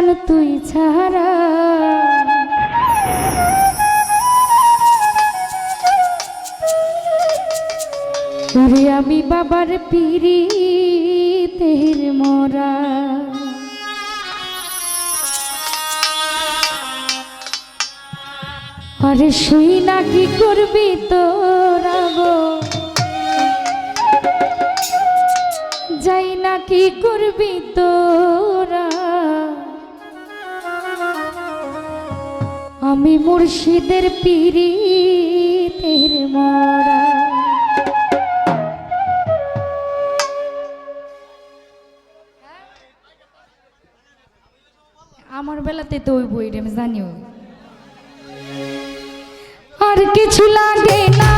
প্রাণ তুই ছাড়া? তুই আমি বাবার পিড়ি, তেহির মোরা। আরে শুই না কি করবি তোরা গো? যাই না কি করবি তোরা? আমি মুর্শিদের পিড়ি তের মরা। আমার বেলাতে তো ওই বইটা আমি জানিও। আর কিছু লাগে না।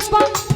keep on.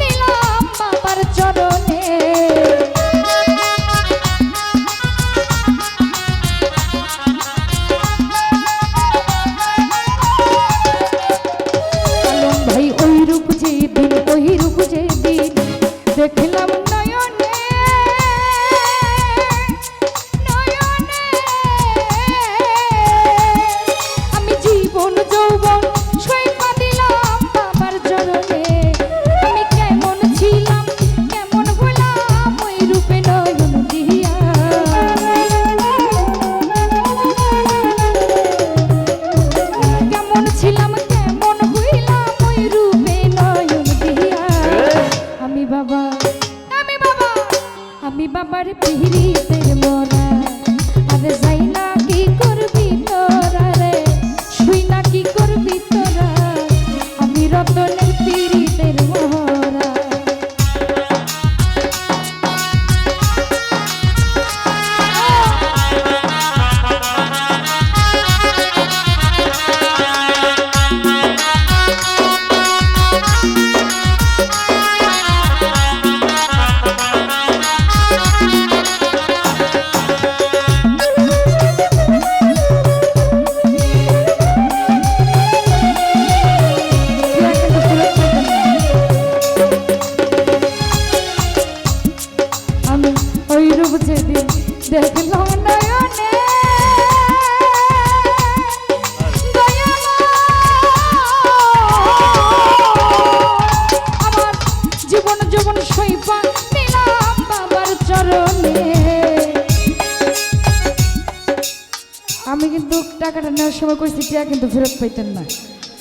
টাকাটা নেওয়ার সময় কইছি, টিয়া কিন্তু ফেরত পাইতেন না।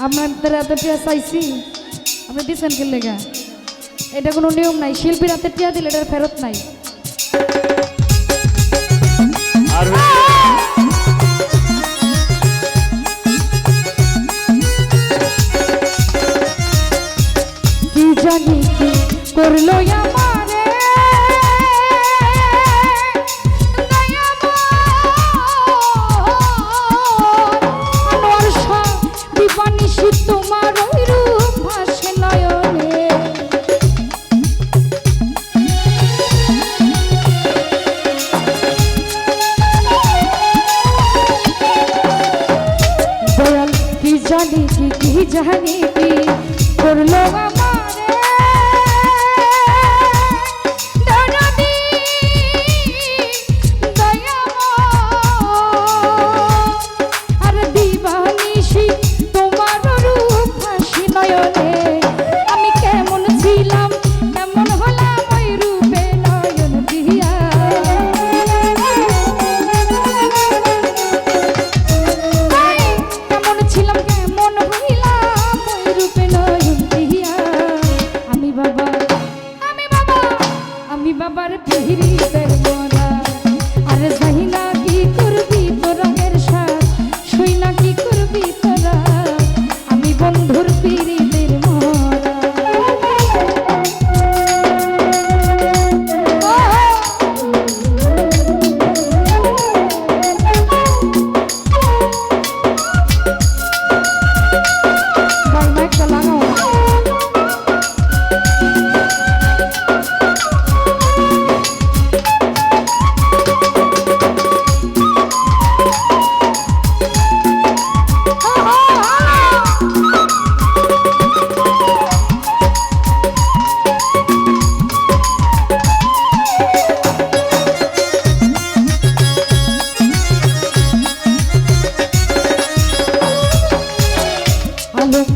আপনাদের এত টিয়া চাইছি আপনি দিচ্ছেন কি লেগা? এটা কোনো নিয়ম নাই। শিল্পীর হাতে টিয়া দিলে এটার ফেরত নাই। কি জানি কি করল আমার জানি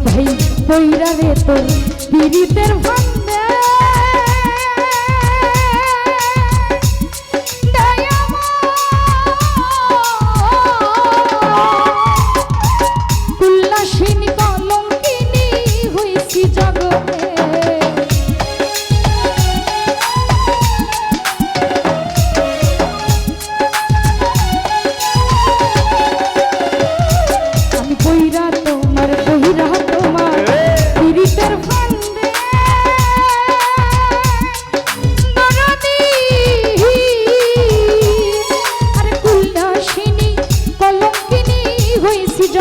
ভাই পৈরা রে তোর পীড়িতের ভান্ডার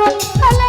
চরণ